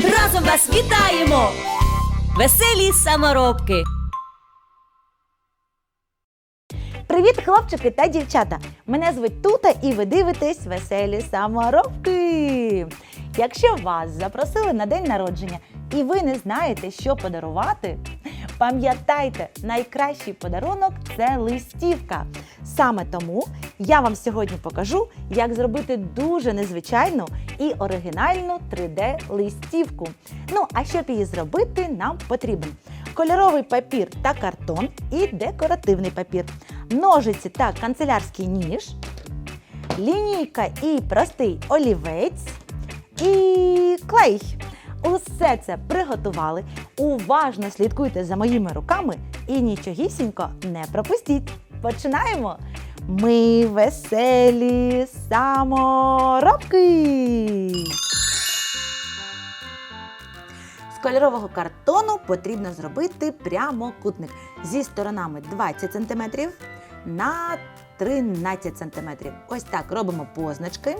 разом вас вітаємо, веселі саморобки. Привіт, хлопчики та дівчата! Мене звуть Тута і ви дивитесь веселі саморобки. Якщо вас запросили на день народження і ви не знаєте, що подарувати, пам'ятайте, найкращий подарунок це листівка. Саме тому я вам сьогодні покажу, як зробити дуже незвичайну і оригінальну 3D-листівку. Ну, а щоб її зробити, нам потрібен кольоровий папір та картон і декоративний папір, ножиці та канцелярський ніж, лінійка і простий олівець і клей. Усе це приготували. Уважно слідкуйте за моїми руками і нічогісінько не пропустіть. Починаємо! Ми веселі саморобки! З кольорового картону потрібно зробити прямокутник зі сторонами 20 см на 13 см. Ось так робимо позначки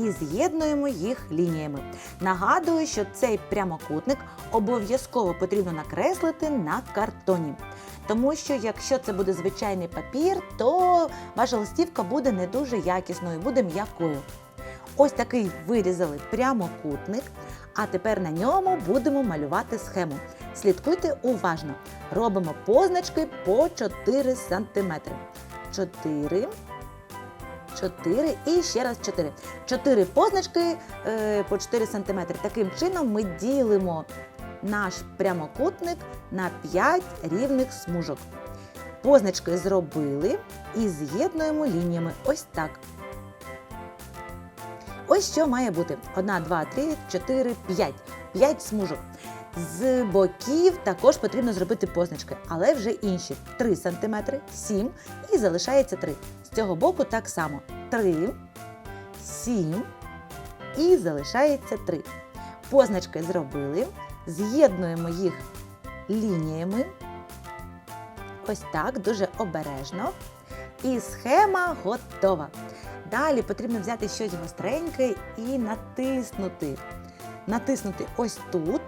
і з'єднуємо їх лініями. Нагадую, що цей прямокутник обов'язково потрібно накреслити на картоні. Тому що якщо це буде звичайний папір, то ваша листівка буде не дуже якісною, буде м'якою. Ось такий вирізали прямокутник, а тепер на ньому будемо малювати схему. Слідкуйте уважно. Робимо позначки по 4 см. 4, 4 і ще раз 4. 4 позначки е, по 4 см. Таким чином ми ділимо наш прямокутник на 5 рівних смужок. Позначки зробили і з'єднуємо лініями. Ось так. Ось що має бути: 1, 2, 3, 4, 5. 5 смужок. З боків також потрібно зробити позначки, але вже інші. 3 см, 7 і залишається 3. З цього боку так само. 3, 7 і залишається 3. Позначки зробили. З'єднуємо їх лініями. Ось так, дуже обережно. І схема готова. Далі потрібно взяти щось гостреньке і натиснути. Натиснути ось тут,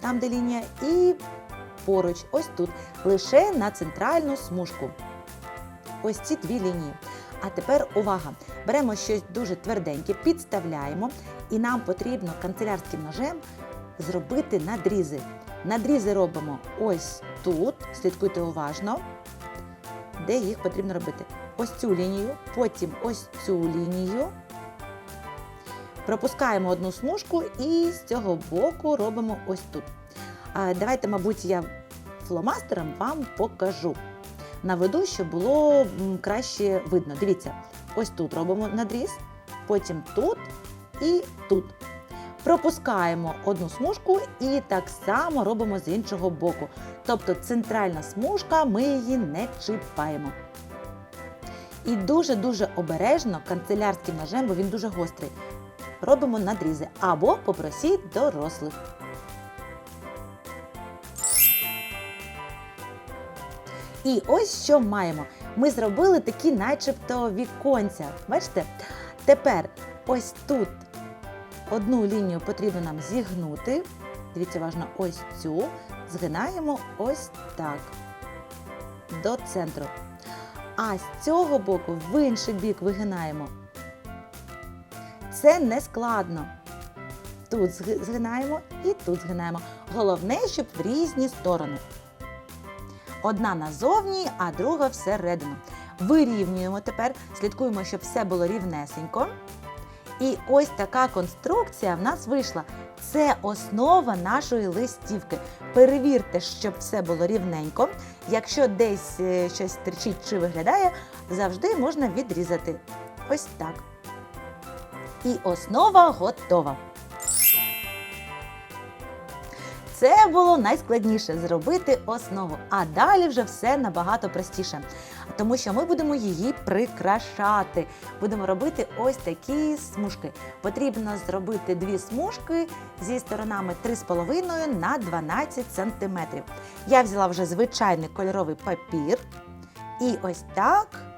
там де лінія, і поруч, ось тут, лише на центральну смужку. Ось ці дві лінії. А тепер увага! Беремо щось дуже тверденьке, підставляємо, і нам потрібно канцелярським ножем зробити надрізи. Надрізи робимо ось тут, слідкуйте уважно, де їх потрібно робити. Ось цю лінію, потім ось цю лінію. Пропускаємо одну смужку і з цього боку робимо ось тут. Давайте, мабуть, я фломастером вам покажу. Наведу, щоб було краще видно. Дивіться, ось тут робимо надріз, потім тут і тут. Пропускаємо одну смужку і так само робимо з іншого боку. Тобто центральна смужка, ми її не чіпаємо. І дуже-дуже обережно канцелярським ножем, бо він дуже гострий. Робимо надрізи або попросіть дорослих. І ось що маємо. Ми зробили такі, начебто, віконця. Бачите? Тепер ось тут одну лінію потрібно нам зігнути. Дивіться, уважно, ось цю. Згинаємо ось так. До центру. А з цього боку в інший бік вигинаємо. Це не складно. Тут згинаємо і тут згинаємо. Головне, щоб в різні сторони. Одна назовні, а друга всередину. Вирівнюємо тепер, слідкуємо, щоб все було рівнесенько. І ось така конструкція в нас вийшла. Це основа нашої листівки. Перевірте, щоб все було рівненько. Якщо десь е, щось терчить чи виглядає, завжди можна відрізати. Ось так. І основа готова. Це було найскладніше зробити основу. А далі вже все набагато простіше. Тому що ми будемо її прикрашати. Будемо робити ось такі смужки. Потрібно зробити дві смужки зі сторонами 3,5 на 12 см. Я взяла вже звичайний кольоровий папір. І ось так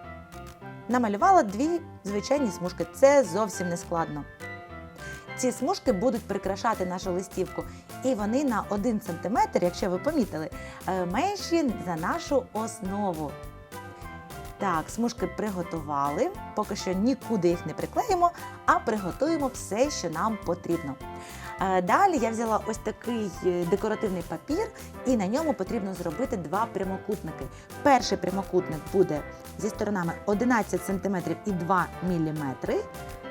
намалювала дві звичайні смужки. Це зовсім не складно. Ці смужки будуть прикрашати нашу листівку, і вони на 1 см, якщо ви помітили, е, менші за нашу основу. Так, смужки приготували. Поки що нікуди їх не приклеїмо, а приготуємо все, що нам потрібно. Е, Далі я взяла ось такий е, декоративний папір, і на ньому потрібно зробити два прямокутники. Перший прямокутник буде зі сторонами 11 см і 2 мм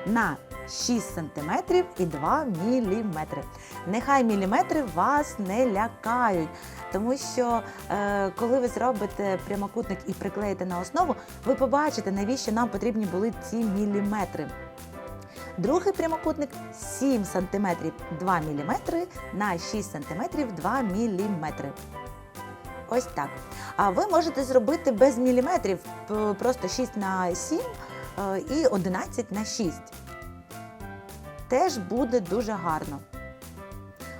на 6 см і 2 мм. Нехай міліметри вас не лякають, тому що е, коли ви зробите прямокутник і приклеїте на основу, ви побачите, навіщо нам потрібні були ці міліметри. Другий прямокутник 7 см 2 мм на 6 см 2 мм. Ось так. А ви можете зробити без міліметрів, просто 6 на 7 е, і 11 на 6. Теж буде дуже гарно.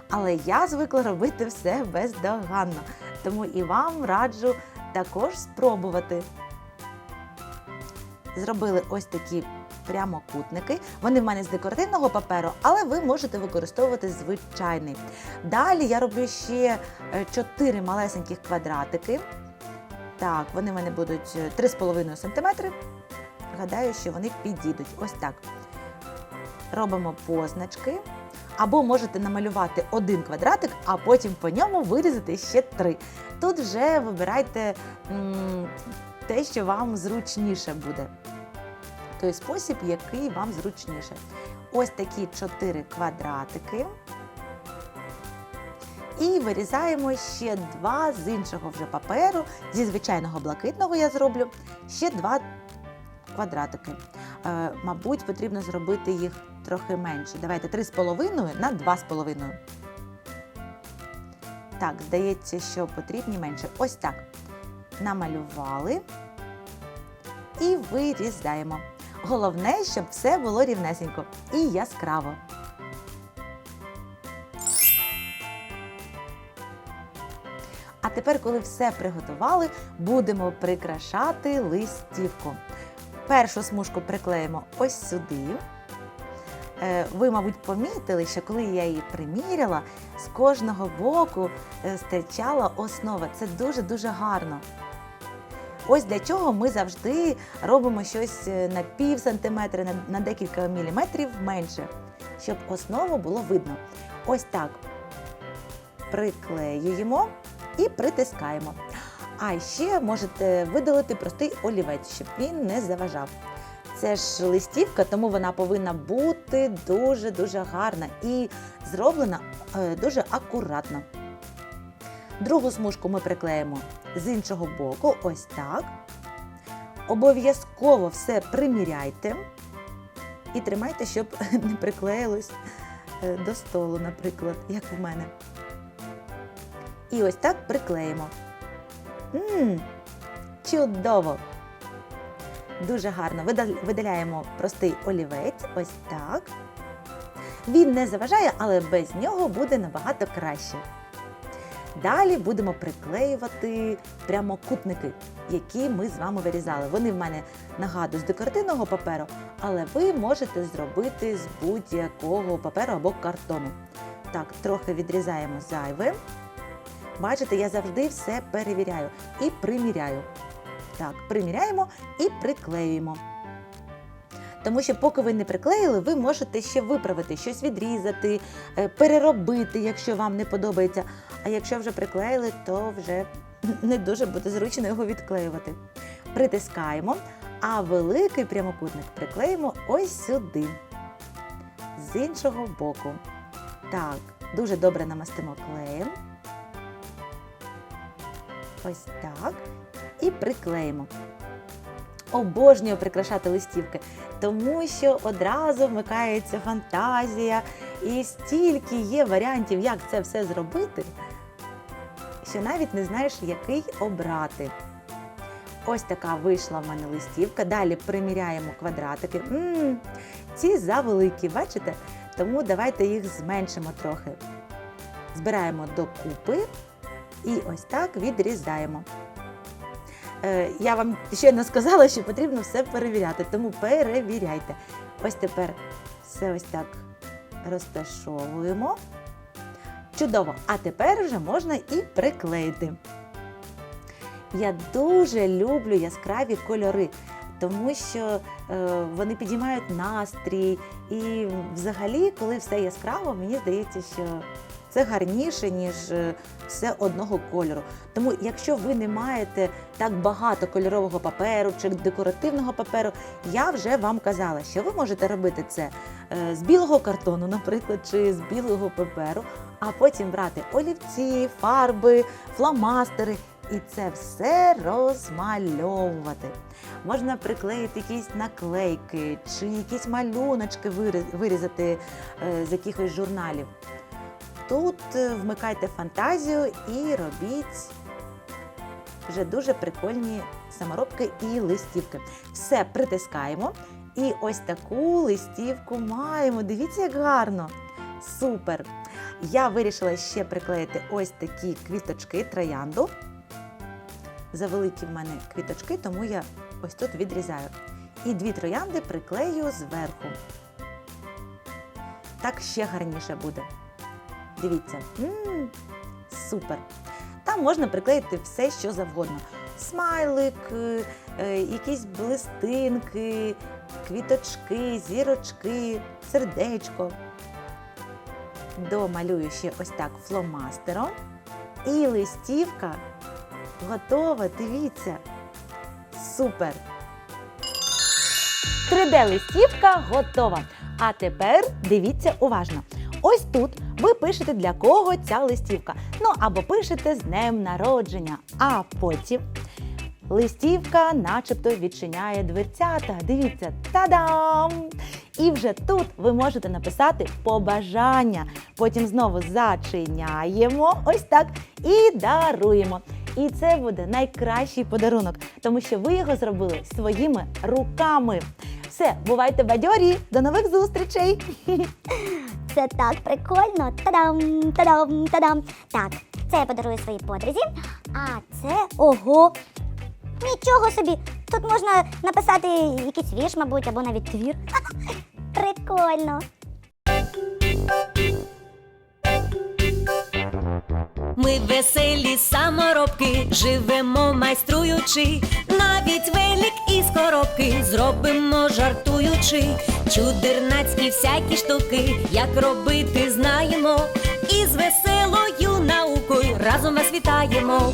Але я звикла робити все бездоганно, тому і вам раджу також спробувати. Зробили ось такі прямокутники. Вони в мене з декоративного паперу, але ви можете використовувати звичайний. Далі я роблю ще 4 малесеньких квадратики. Так, вони в мене будуть е, 3,5 см. Гадаю, що вони підійдуть. Ось так. Робимо позначки. Або можете намалювати один квадратик, а потім по ньому вирізати ще три. Тут вже вибирайте м, те, що вам зручніше буде. Той спосіб, який вам зручніше. Ось такі чотири квадратики. І вирізаємо ще два з іншого вже паперу. Зі звичайного блакитного я зроблю ще два квадратики. Е, мабуть, потрібно зробити їх трохи менше. Давайте 3,5 на 2,5. Так, здається, що потрібні менше. Ось так. Намалювали і вирізаємо. Головне, щоб все було рівнесенько і яскраво. А тепер, коли все приготували, будемо прикрашати листівку. Першу смужку приклеїмо ось сюди. Е, Ви, мабуть, помітили, що коли я її приміряла, з кожного боку е, стирчала основа. Це дуже-дуже гарно. Ось для чого ми завжди робимо щось е, на пів сантиметра, на, декілька міліметрів менше, щоб основу було видно. Ось так приклеюємо і притискаємо. А ще можете видалити простий олівець, щоб він не заважав. Це ж листівка, тому вона повинна бути дуже-дуже гарна і зроблена е, дуже акуратно. Другу смужку ми приклеїмо з іншого боку, ось так. Обов'язково все приміряйте і тримайте, щоб не приклеїлось е, до столу, наприклад, як в мене. І ось так приклеїмо. Мм, чудово! Дуже гарно. Видаляємо простий олівець, ось так. Він не заважає, але без нього буде набагато краще. Далі будемо приклеювати прямокутники, які ми з вами вирізали. Вони в мене нагадую з декоративного паперу, але ви можете зробити з будь-якого паперу або картону. Так, трохи відрізаємо зайве. Бачите, я завжди все перевіряю і приміряю. Так, приміряємо і приклеюємо. Тому що, поки ви не приклеїли, ви можете ще виправити, щось відрізати, е, переробити, якщо вам не подобається. А якщо вже приклеїли, то вже не дуже буде зручно його відклеювати. Притискаємо, а великий прямокутник приклеїмо ось сюди, з іншого боку. Так, дуже добре намастимо клеєм. Ось так. І приклеїмо. Обожнюю прикрашати листівки, тому що одразу вмикається фантазія, І стільки є варіантів, як це все зробити, що навіть не знаєш, який обрати. Ось така вийшла в мене листівка. Далі приміряємо квадратики. м ці завеликі, бачите? Тому давайте їх зменшимо трохи. Збираємо докупи і ось так відрізаємо. Е, я вам ще не сказала, що потрібно все перевіряти, тому перевіряйте. Ось тепер все ось так розташовуємо. Чудово! А тепер вже можна і приклеїти. Я дуже люблю яскраві кольори, тому що е, вони підіймають настрій. І взагалі, коли все яскраво, мені здається, що це гарніше, ніж е, все одного кольору. Тому, якщо ви не маєте так багато кольорового паперу чи декоративного паперу, я вже вам казала, що ви можете робити це з білого картону, наприклад, чи з білого паперу, а потім брати олівці, фарби, фломастери і це все розмальовувати. Можна приклеїти якісь наклейки чи якісь малюночки вирізати е, з якихось журналів. Тут е, вмикайте фантазію і робіть вже дуже прикольні саморобки і листівки. Все притискаємо. І ось таку листівку маємо. Дивіться, як гарно! Супер! Я вирішила ще приклеїти ось такі квіточки троянду. Завеликі в мене квіточки, тому я ось тут відрізаю. І дві троянди приклею зверху. Так ще гарніше буде. Дивіться, м супер! Там можна приклеїти все, що завгодно. Смайлик, е, е, якісь блистинки, квіточки, зірочки, сердечко. Домалюю ще ось так фломастером. І листівка готова, дивіться. Супер! 3D-листівка готова. А тепер дивіться уважно. Ось тут ви пишете для кого ця листівка. Ну або пишете з днем народження, а потім листівка начебто відчиняє дверцята. Дивіться, та-дам! І вже тут ви можете написати побажання. Потім знову зачиняємо ось так і даруємо. І це буде найкращий подарунок, тому що ви його зробили своїми руками. Все, бувайте бадьорі! До нових зустрічей! Це так прикольно. Та-дам, та-дам, та-дам. Так, це я подарую своїй подрузі. А це ого. Нічого собі. Тут можна написати якийсь вірш, мабуть, або навіть твір. Прикольно. Ми веселі саморобки, живемо майструючи, навіть велик із коробки зробимо жартуючи, чудернацькі всякі штуки, як робити знаємо, і з веселою наукою разом вас вітаємо,